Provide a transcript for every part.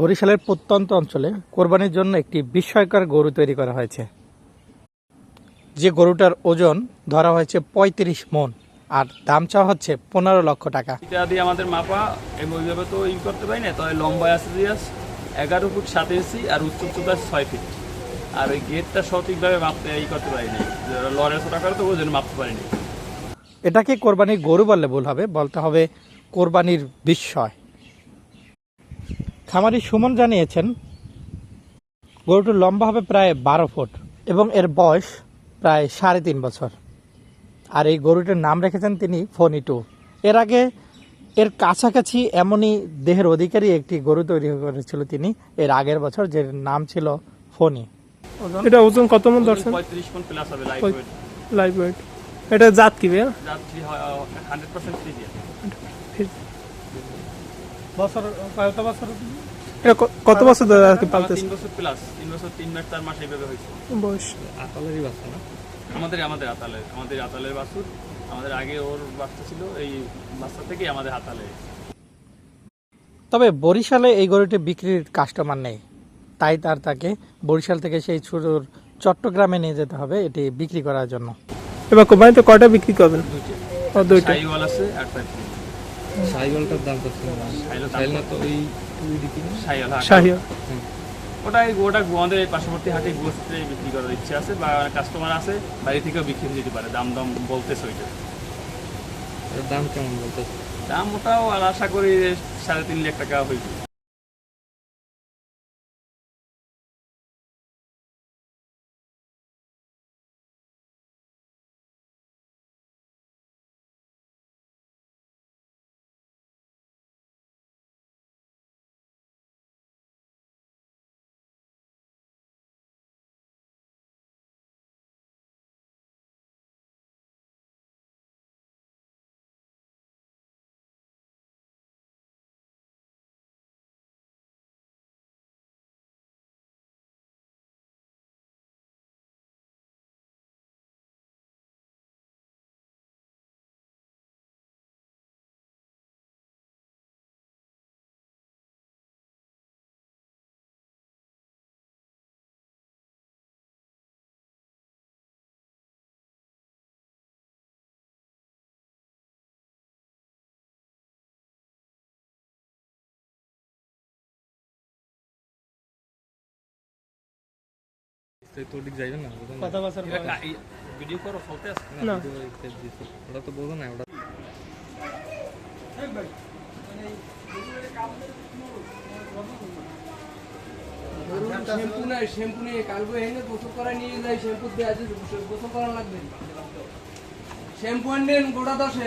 বরিশালের প্রত্যন্ত অঞ্চলে কোরবানির জন্য একটি বিস্ময়কর গরু তৈরি করা হয়েছে। যে গরুটার ওজন ধরা হয়েছে পঁয়ত্রিশ মন আর দাম চাওয়া হচ্ছে পনেরো লক্ষ টাকা। এটা দিয়ে আমাদের মাপা ওইভাবে তো ই করতে পারি না তবে লম্বায় আছে যে এগারো ফুট সাত ইঞ্চি আর উচ্চ উচ্চতা ছয় ফিট। আর ওই গেটটা সঠিকভাবে মাপতে ই করতে পারিনি লড়ে ছোটা করে তো ওজন মাপতে পারিনি এটাকে কোরবানির গরু বললে ভুল হবে বলতে হবে কোরবানির বিস্ময়। খামারি সুমন জানিয়েছেন গরুটির লম্বা হবে প্রায় বারো ফুট এবং এর বয়স প্রায় সাড়ে তিন বছর। আর এই গরুটির নাম রেখেছেন তিনি ফনি টু। এর আগে এর কাছাকাছি এমনই দেহের অধিকারী একটি গরু তৈরি করেছিল তিনি। এর আগের বছর যে নাম ছিল ফনি এটা ওজন কত মন ধরছেন? পঁয়ত্রিশ পন প্লাস হবে লাইফ পঁয়- ওয়েট লাইভ ওয়েট এটা জাত কি ভাইয়া? যাত্রী হান্ড্রেড পার্সেন্ট ফ্রি দিয়ে বছর কত বছর? কত বছর ধরে আর কি পালতেছে তিন বছর প্লাস তিন বছর তিন মাস চার মাস এইভাবে হয়েছে। বয়স। আতালেরই বাচ্চা না? আমাদের আমাদের আতালের আমাদের আতালের বাছুর। আমাদের আগে ওর বাচ্চা ছিল এই বাচ্চা থেকেই আমাদের হাতালে তবে বরিশালে এই গরুটি বিক্রির কাস্টমার নেই। তাই তার তাকে বরিশাল থেকে সেই ছুরুর চট্টগ্রামে নিয়ে যেতে হবে এটি বিক্রি করার জন্য। এবার কোম্পানিতে কয়টা বিক্রি করবেন? ও দুইটা। সাইওয়াল আছে আর ফাইভ দাম কত? সাইলো তো ওই? সাইওয়াল হ্যাঁ। ওটাই ওটা আমাদের পার্শ্ববর্তী হাটে গোস্তে বিক্রি করার ইচ্ছে আছে বা কাস্টমার আছে বাড়ি থেকেও বিক্রি দিতে পারে। দাম দাম বলতেছে ওইটা। দাম কেমন বলতেছে? দাম ওটাও আর আশা করি সাড়ে তিন লাখ টাকা হইবে। তোর দিক যাইবেন না বুঝলেন কত বছর ভিডিও করো চলতে আছে না? ওটা তো বলতো না ওটা শ্যাম্পু নাই শ্যাম্পু নিয়ে কালকে এনে গোসল করা নিয়ে যাই শ্যাম্পু দিয়ে আজ গোসল করা লাগবে। শ্যাম্পু আনেন গোটা দশে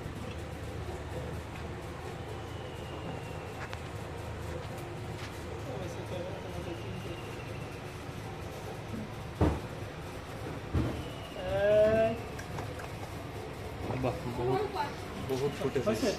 বহুত ফুটেছে।